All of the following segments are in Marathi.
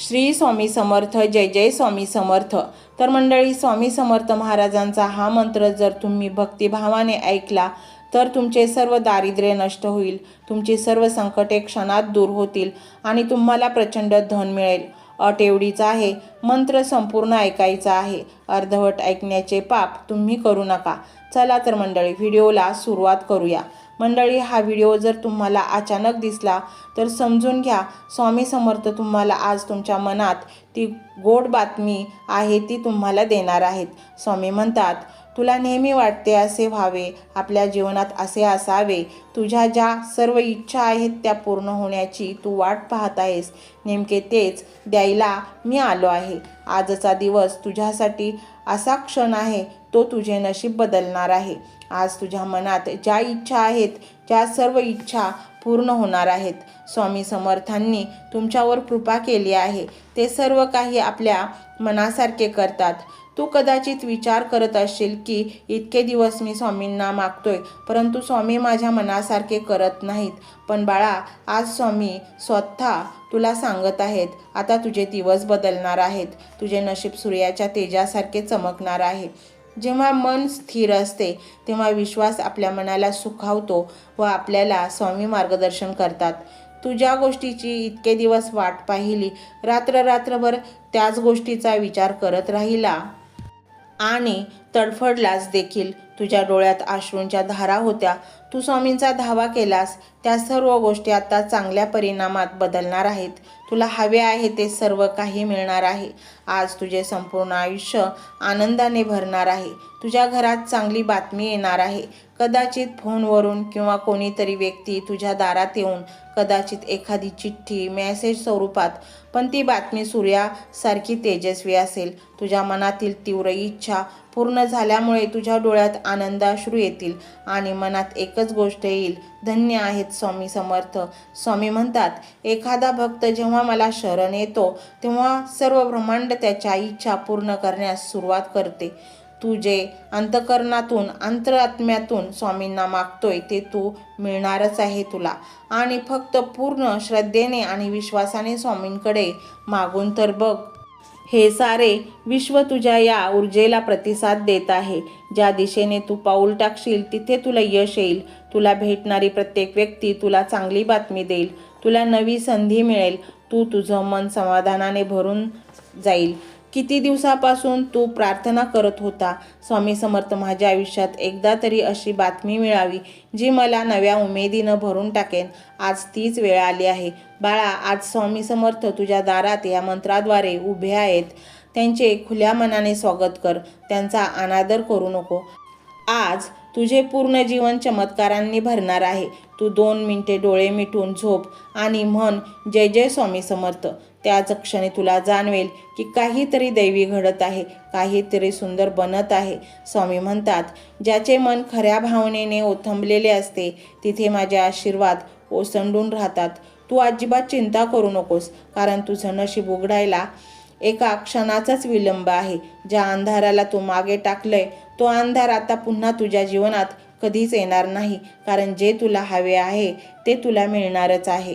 श्री स्वामी समर्थ जय जय स्वामी समर्थ. तर मंडळी स्वामी समर्थ महाराजांचा हा मंत्र जर तुम्ही भक्तिभावाने ऐकला तर तुमचे सर्व दारिद्र्य नष्ट होईल तुमची सर्व संकटे क्षणात दूर होतील आणि तुम्हाला प्रचंड धन मिळेल. अट एवढीच आहे मंत्र संपूर्ण ऐकायचा आहे. अर्धवट ऐकण्याचे पाप तुम्ही करू नका. चला तर मंडळी व्हिडिओला सुरुवात करूया. मंडळी हा व्हिडिओ जर तुम्हाला अचानक दिसला तर समजून घ्या. स्वामी समर्थ तुम्हाला आज तुमच्या मनात ती गोड बातमी आहे ती तुम्हाला देणार आहेत. स्वामी म्हणतात तुला नेहमी वाटते असे व्हावे आपल्या जीवनात असे असावे. तुझ्या ज्या सर्व इच्छा आहेत त्या पूर्ण होण्याची तू वाट पाहत आहेस. नेमके तेच द्यायला मी आलो आहे. आजचा दिवस तुझ्यासाठी असा क्षण आहे तो तुझे नशीब बदलणार आहे. आज तुझ्या मनात ज्या इच्छा आहेत त्या सर्व इच्छा पूर्ण होणार आहेत. स्वामी समर्थांनी तुमच्यावर कृपा केली आहे. ते सर्व काही आपल्या मनासारखे करतात. तू कदाचित विचार करत असशील की इतके दिवस मी स्वामींना मागतोय परंतु स्वामी माझ्या मनासारखे करत नाहीत. पण बाळा आज स्वामी स्वतः तुला सांगत आहेत आता तुझे दिवस बदलणार आहेत. तुझे नशीब सूर्याच्या तेजासारखे चमकणार आहे. जेव्हा मन स्थिर असते तेव्हा विश्वास आपल्या मनाला सुखावतो व आपल्याला स्वामी मार्गदर्शन करतात. तू ज्या गोष्टीची इतके दिवस वाट पाहिली रात्र रात्रभर त्याच गोष्टीचा विचार करत राहिला. आणि तडफडलास देखील. तुझ्या डोळ्यात अश्रूंच्या धारा होत्या. तू स्वामींचा धावा केलास. त्या सर्व गोष्टी आता चांगल्या परिणामात बदलणार आहेत. तुला हवे आहे ते सर्व काही मिळणार आहे. आज तुझे संपूर्ण आयुष्य आनंदाने भरणार आहे. तुझ्या घरात चांगली बातमी येणार आहे. कदाचित फोनवरून किंवा कोणीतरी व्यक्ती तुझ्या दारात येऊन कदाचित एखादी चिठ्ठी मेसेज स्वरूपात पण ती बातमी सूर्यासारखी तेजस्वी असेल. तुझ्या मनातील तीव्र इच्छा पूर्ण झाल्यामुळे तुझ्या डोळ्यात आनंदाश्रू येतील आणि मनात एकच गोष्ट येईल. धन्य आहेत स्वामी समर्थ. स्वामी म्हणतात एखादा भक्त जेव्हा मला शरण येतो तेव्हा सर्व ब्रह्मांड त्याच्या इच्छा पूर्ण करण्यास सुरुवात करते. तू जे अंतकरणातून अंतरात्म्यातून स्वामींना मागतोय ते तू मिळणारच आहे तुला. आणि फक्त पूर्ण श्रद्धेने आणि विश्वासाने स्वामींकडे मागून तर बघ. हे सारे विश्व तुझ्या या ऊर्जेला प्रतिसाद देत आहे. ज्या दिशेने तू पाऊल टाकशील तिथे तुला यश येईल. तुला भेटणारी प्रत्येक व्यक्ती तुला चांगली बातमी देईल. तुला नवी संधी मिळेल. तू तुझं मन समाधानाने भरून जाईल. किती दिवसापासून तू प्रार्थना करत होता? स्वामी समर्थ माझ्या आयुष्यात एकदा तरी अशी बातमी मिळावी जी मला नव्या उमेदीनं भरून टाकेन. आज तीच वेळ आली आहे. बाळा आज स्वामी समर्थ तुझ्या दारात या मंत्राद्वारे उभे आहेत. त्यांचे खुल्या मनाने स्वागत कर. त्यांचा अनादर करू नको. आज तुझे पूर्ण जीवन चमत्कारांनी भरणार आहे. तू दोन मिनिटे डोळे मिटून झोप आणि म्हण जय जय स्वामी समर्थ. त्याच क्षणी तुला जाणवेल की काहीतरी दैवी घडत आहे काहीतरी सुंदर बनत आहे. स्वामी म्हणतात ज्याचे मन खऱ्या भावनेने ओथंबलेले असते तिथे माझे आशीर्वाद ओसंडून राहतात. तू अजिबात चिंता करू नकोस कारण तुझं नशीब उघडायला एका क्षणाचाच विलंब आहे. ज्या अंधाराला तू मागे टाकलंय तो अंधार आता पुन्हा तुझ्या जीवनात कधीच येणार नाही कारण जे तुला हवे आहे ते तुला मिळणारच आहे.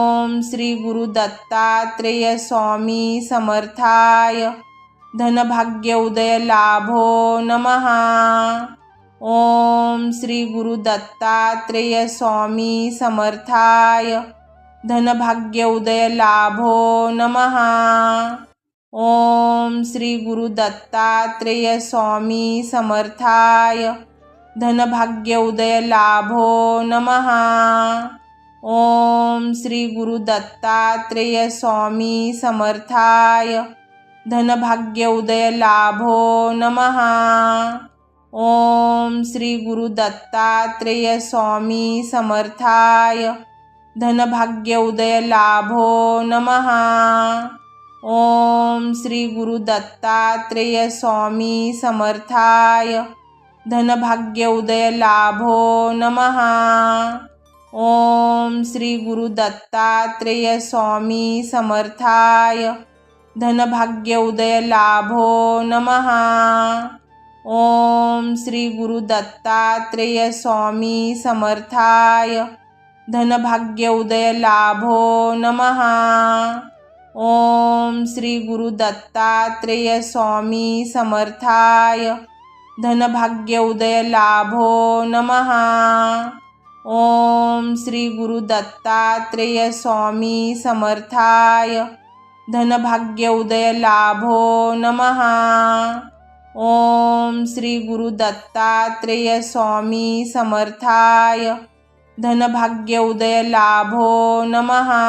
ओम श्री गुरु दत्तात्रेय स्वामी समर्थाय. धनभाग्य उदय लाभो नमहा ओम श्री गुरु दत्तात्रेय स्वामी समर्थाय. धनभाग्य उदय लाभो नमहा ओम श्री गुरु दत्तात्रेय स्वामी समर्थाय. धनभाग्य उदय लाभो नमहा ओम श्री गुरु दत्तात्रेय स्वामी समर्थाय. धनभाग्य उदय लाभो नमहा ओम श्री गुरु दत्तात्रेय स्वामी समर्थाय. धनभाग्य उदय लाभो नमहा ओम श्री गुरु दत्तात्रेय स्वामी समर्थाय. धनभाग्य उदय लाभो नमहा ओम श्री गुरु दत्तात्रेय स्वामी समर्थाय. धनभाग्य उदय लाभो नमहा ओम श्री गुरु दत्तात्रेय स्वामी समर्थाय. धनभाग्य उदय लाभो नमहा ओम श्री गुरु दत्तात्रेय स्वामी समर्थाय. धनभाग्य उदय लाभो नमहा ओम श्री गुरु दत्तात्रेय स्वामी समर्थाय. धनभाग्य उदय लाभो नमहा ओम श्री गुरु दत्तात्रेय स्वामी समर्थाय. धनभाग्य उदय लाभो नमहा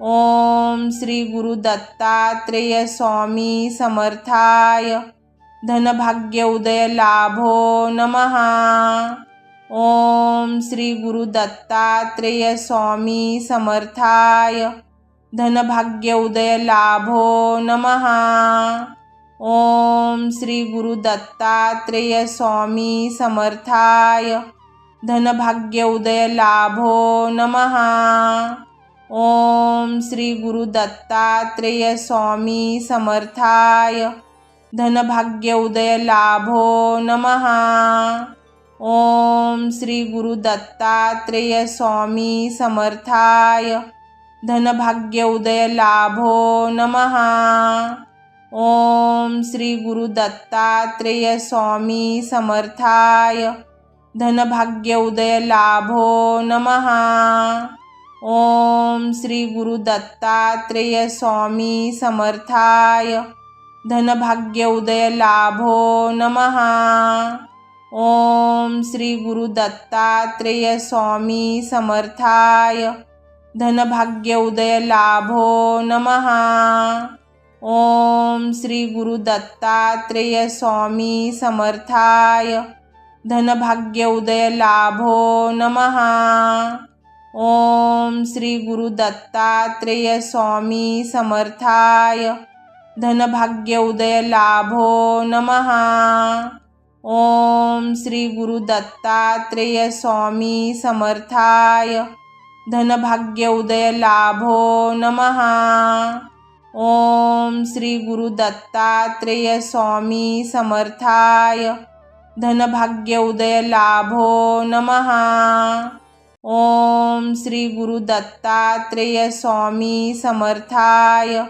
ओम श्री गुरु दत्तात्रेय स्वामी समर्थाय. धनभाग्य उदय लाभो नमहा ओम श्री गुरु दत्तात्रेय स्वामी समर्थाय। धनभाग्य उदय लाभो नमहा ओम श्री गुरु दत्तात्रेय स्वामी समर्थाय। धनभाग्य उदय लाभो नमहा ओम श्री गुरु दत्तात्रेय स्वामी समर्थाय। धनभाग्य उदय लाभो नमहा ओम श्री गुरु दत्तात्रेय स्वामी समर्थाय। धनभाग्य उदय लाभो नमहा ओम श्री गुरु दत्तात्रेय स्वामी समर्थाय। धनभाग्य उदय लाभो नमहा ओम श्री गुरु दत्तात्रेय स्वामी समर्थाय। धनभाग्य उदय लाभो नमहा ओम श्री गुरु दत्तात्रेय स्वामी समर्थाय. धनभाग्य उदय लाभो नमहा ओम श्री गुरु दत्तात्रेय स्वामी समर्थाय. धनभाग्य उदय लाभो नमहा ओम श्री गुरु दत्तात्रेय स्वामी समर्थाय. धनभाग्य उदय लाभो नमहा ओम श्री गुरु दत्तात्रेय स्वामी समर्थाय. धनभाग्य उदय लाभो नमहा ओम श्री गुरु दत्तात्रेय स्वामी समर्थाय. धनभाग्य उदय लाभो नमहा ओम श्री गुरु दत्तात्रेय स्वामी समर्थाय.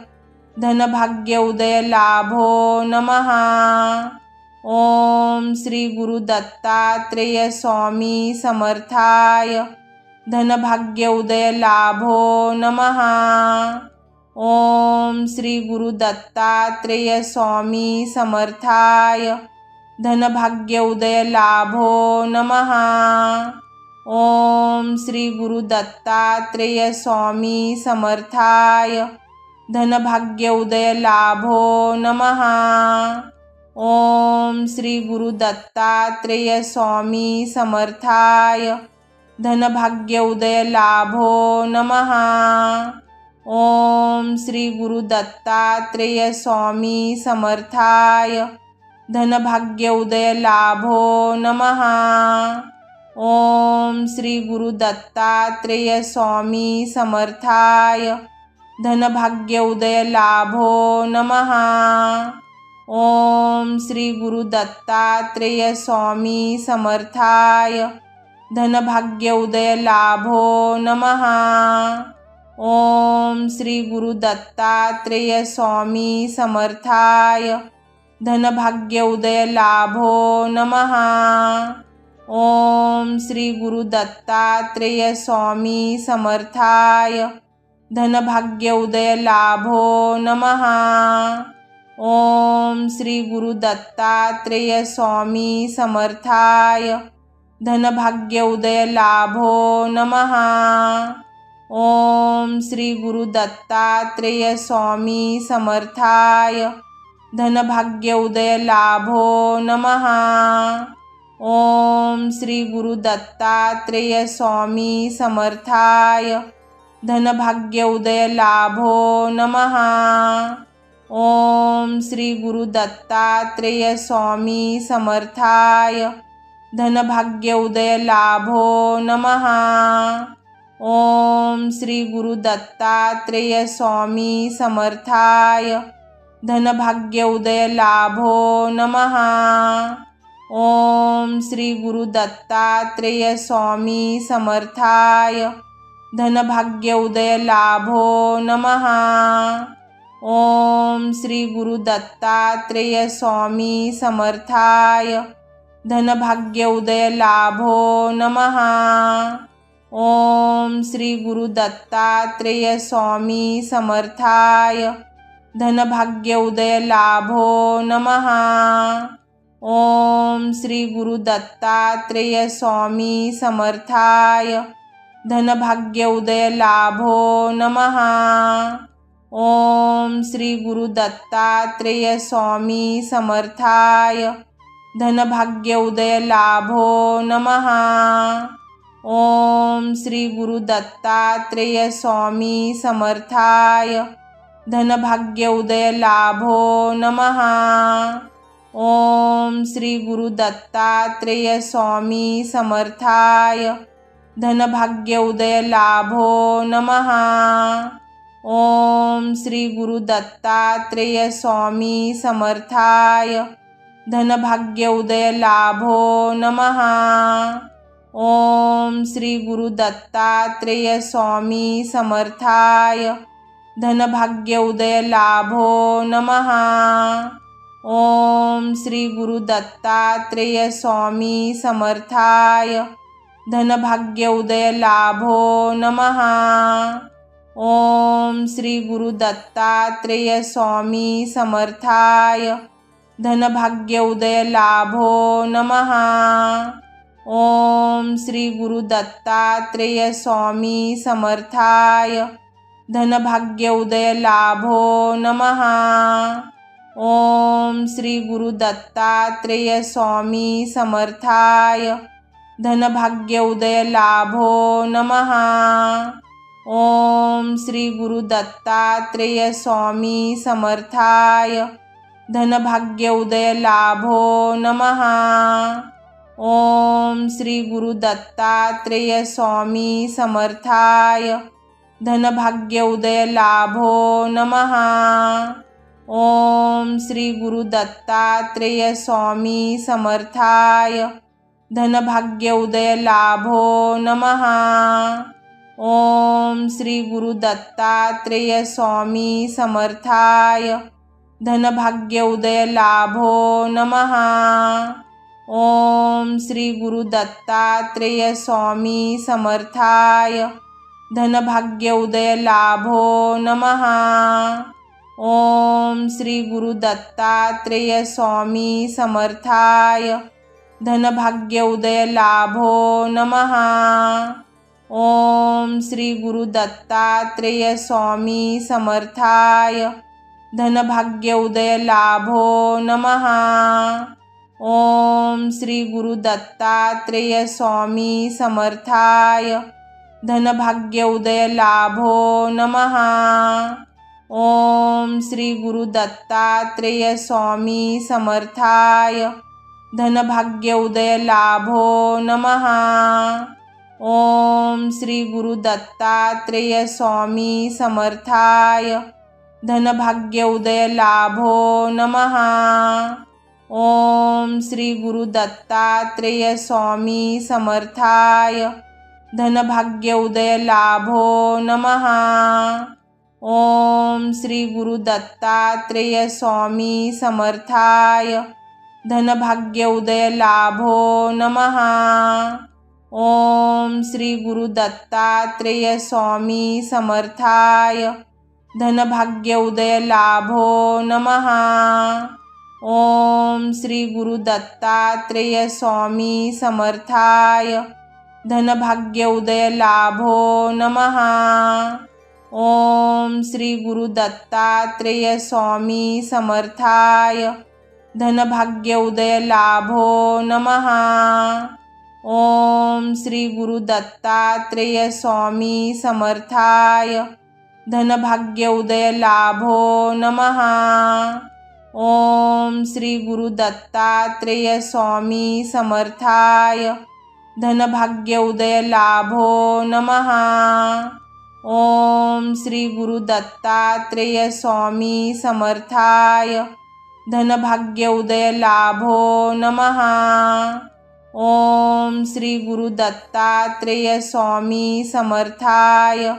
धनभाग्य उदय लाभो नमहा ओम श्री गुरु दत्तात्रेय स्वामी समर्थाय. धनभाग्य उदय लाभो नमहा ओम श्री गुरु दत्तात्रेय स्वामी समर्थाय. धनभाग्य उदय लाभो नमहा ओम श्री गुरु दत्तात्रेय स्वामी समर्थाय. धनभाग्य उदय लाभो नमहा ओम श्री गुरु दत्तात्रेय स्वामी समर्थाय. धनभाग्य उदय लाभो नमहा ओम श्री गुरु दत्तात्रेय स्वामी समर्थाय. धनभाग्य उदय लाभो नमहा ओम श्री गुरु दत्तात्रेय स्वामी समर्थाय. धनभाग्य उदय लाभो नमहा ओम श्री गुरु दत्तात्रेय स्वामी समर्थाय धनभाग्य उदय लाभो नमः। ओम श्री गुरु दत्तात्रेय स्वामी समर्थाय धनभाग्य उदय लाभो नमः। ओम श्री गुरु दत्तात्रेय स्वामी समर्थाय धनभाग्य उदय लाभो नमः। ओम श्री गुरु दत्तात्रेय स्वामी समर्थाय. धनभाग्य उदय लाभो नमः. ओम श्री गुरु दत्तात्रेय स्वामी समर्थाय. धनभाग्य उदय लाभो नमः. ओम श्री गुरु दत्तात्रेय स्वामी समर्थाय. धनभाग्य उदय लाभो नमः. ओम श्री गुरु दत्तात्रेय स्वामी समर्थाय। धनभाग्य उदय लाभो नमः। ओम श्री गुरु दत्तात्रेय स्वामी समर्थाय। धनभाग्य उदय लाभो नमः। ओम श्री गुरु दत्तात्रेय स्वामी समर्थाय। धनभाग्य उदय लाभो नमः। ओम श्री गुरु दत्तात्रेय स्वामी समर्थाय. धनभाग्य उदय लाभो नमः. ओम श्री गुरु दत्तात्रेय स्वामी समर्थाय. धनभाग्य उदय लाभो नमः. ओम श्री गुरु दत्तात्रेय स्वामी समर्थाय. धनभाग्य उदय लाभो नमः. ओम श्री गुरु दत्तात्रेय स्वामी समर्थाय. धनभाग्य उदय लाभो नमः. ओम श्री गुरु दत्तात्रेय स्वामी समर्थाय. धनभाग्य उदय लाभो नमः. ओम श्री गुरु दत्तात्रेय स्वामी समर्थाय. धनभाग्य उदय लाभो नमः. ओम श्री गुरु दत्तात्रेय स्वामी समर्थाय. धनभाग्य उदय लाभो नमः. ओम श्री गुरु दत्तात्रेय स्वामी समर्थाय. धनभाग्य उदय लाभो नमः. ओम श्री गुरु दत्तात्रेय स्वामी समर्थाय. धनभाग्य उदय लाभो नमः. ओम श्री गुरु दत्तात्रेय स्वामी समर्थाय. धनभाग्य उदय लाभो नमः. ओम श्री गुरु दत्तात्रेय स्वामी समर्थाय. धनभाग्य उदय लाभो नमः. ओम श्री गुरु दत्तात्रेय स्वामी समर्थाय. धनभाग्य उदय लाभो नमः. ओम श्री गुरु दत्तात्रेय स्वामी समर्थाय. धनभाग्य उदय लाभो नमः. ओम श्री गुरु दत्तात्रेय स्वामी समर्थाय. धनभाग्य उदय लाभो नमः. ओम श्री गुरु दत्तात्रेय स्वामी समर्थाय. धनभाग्य उदय लाभो नमः. ओम श्री गुरु दत्तात्रेय स्वामी समर्थाय. धनभाग्य उदय लाभो नमः. ओम श्री गुरु दत्तात्रेय स्वामी समर्थाय. धनभाग्य उदय लाभो नमः. ओम श्री गुरु दत्तात्रेय स्वामी समर्थाय. धनभाग्य उदय लाभो नमः. ओम श्री गुरु दत्तात्रेय स्वामी समर्थाय। धनभाग्य उदय लाभो नमः। ओम श्री गुरु दत्तात्रेय स्वामी समर्थाय। धनभाग्य उदय लाभो नमः। ओम श्री गुरु दत्तात्रेय स्वामी समर्थाय। धनभाग्य उदय लाभो नमः। ओम श्री गुरु दत्तात्रेय स्वामी समर्थाय। धनभाग्य उदय लाभो नमः। ओम श्री गुरु दत्तात्रेय स्वामी समर्थाय। धनभाग्य उदय लाभो नमः। ओम श्री गुरु दत्तात्रेय स्वामी समर्थाय। धनभाग्य उदय लाभो नमः। ओम श्री गुरु दत्तात्रेय स्वामी समर्थाय. धनभाग्य उदय लाभो नमः. ओम श्री गुरु दत्तात्रेय स्वामी समर्थाय. धनभाग्य उदय लाभो नमः. ओम श्री गुरु दत्तात्रेय स्वामी समर्थाय. धनभाग्य उदय लाभो नमः. ओम श्री गुरु दत्तात्रेय स्वामी समर्थाय. धनभाग्य उदय लाभो नमः. ओम श्री गुरु दत्तात्रेय स्वामी समर्थाय. धनभाग्य उदय लाभो नमः. ओम श्री गुरु दत्तात्रेय स्वामी समर्थाय. धनभाग्य उदय लाभो नमः. ओम श्री गुरु दत्तात्रेय स्वामी समर्थाय.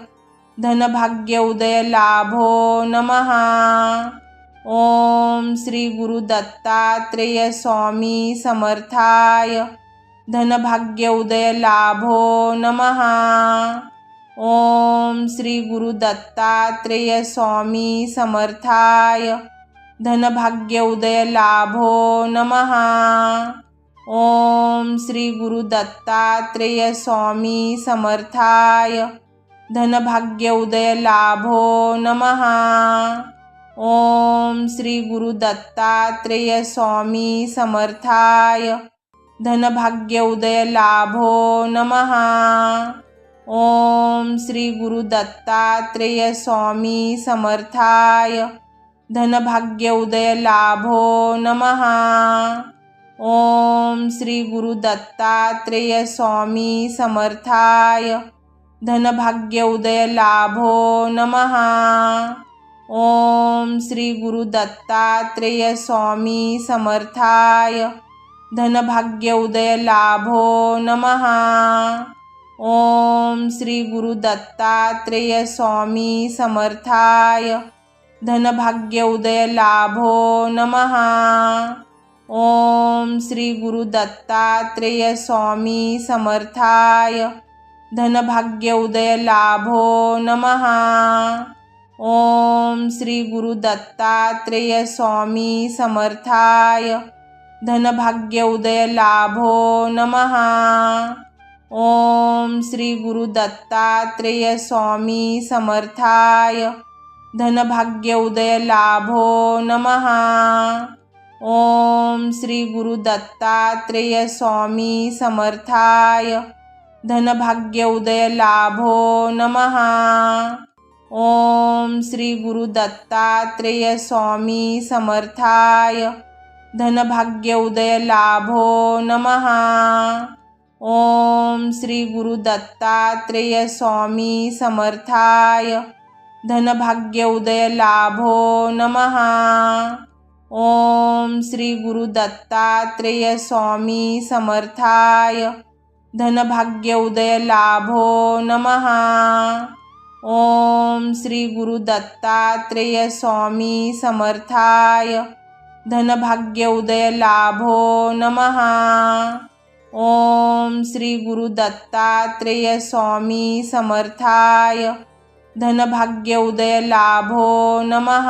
धनभाग्य उदय लाभो नमः. ओम श्री गुरु दत्तात्रेय स्वामी समर्थाय. धनभाग्य उदय लाभो नमः. ओम श्री गुरु दत्तात्रेय स्वामी समर्थाय. धनभाग्य उदय लाभो नमः. ओम श्री गुरु दत्तात्रेय स्वामी समर्थाय. धनभाग्य उदय लाभो नमः. ओम श्री गुरु दत्तात्रेय स्वामी समर्थाय. धनभाग्य उदय लाभो नमः. ओम श्री गुरु दत्तात्रेय स्वामी समर्थाय. धनभाग्य उदय लाभो नमः. ओम श्री गुरु दत्तात्रेय स्वामी समर्थाय. धनभाग्य उदय लाभो नमः. ओम श्री गुरु दत्तात्रेय स्वामी समर्थाय. धनभाग्य उदय लाभो नमः. ओम श्री गुरु दत्तात्रेय स्वामी समर्थाय. धनभाग्य उदय लाभो नमः. ओम श्री गुरु दत्तात्रेय स्वामी समर्थाय. धनभाग्य उदय लाभो नमः. ओम श्री गुरु दत्तात्रेय स्वामी समर्थाय. धनभाग्य उदय लाभो नमः. ओम श्री गुरु दत्तात्रेय स्वामी समर्थाय. धनभाग्य उदय लाभो नमः. ओम श्री गुरु दत्तात्रेय स्वामी समर्थाय। धनभाग्य उदय लाभो नमः। ओम श्री गुरु दत्तात्रेय स्वामी समर्थाय। धनभाग्य उदय लाभो नमः। ओम श्री गुरु दत्तात्रेय स्वामी समर्थाय। धनभाग्य उदय लाभो नमः। ओम श्री गुरु दत्तात्रेय स्वामी समर्थाय. धनभाग्य उदय लाभो नमः. ओम श्री गुरु दत्तात्रेय स्वामी समर्थाय. धनभाग्य उदय लाभो नमः. ओम श्री गुरु दत्तात्रेय स्वामी समर्थाय. धनभाग्य उदय लाभो नमः.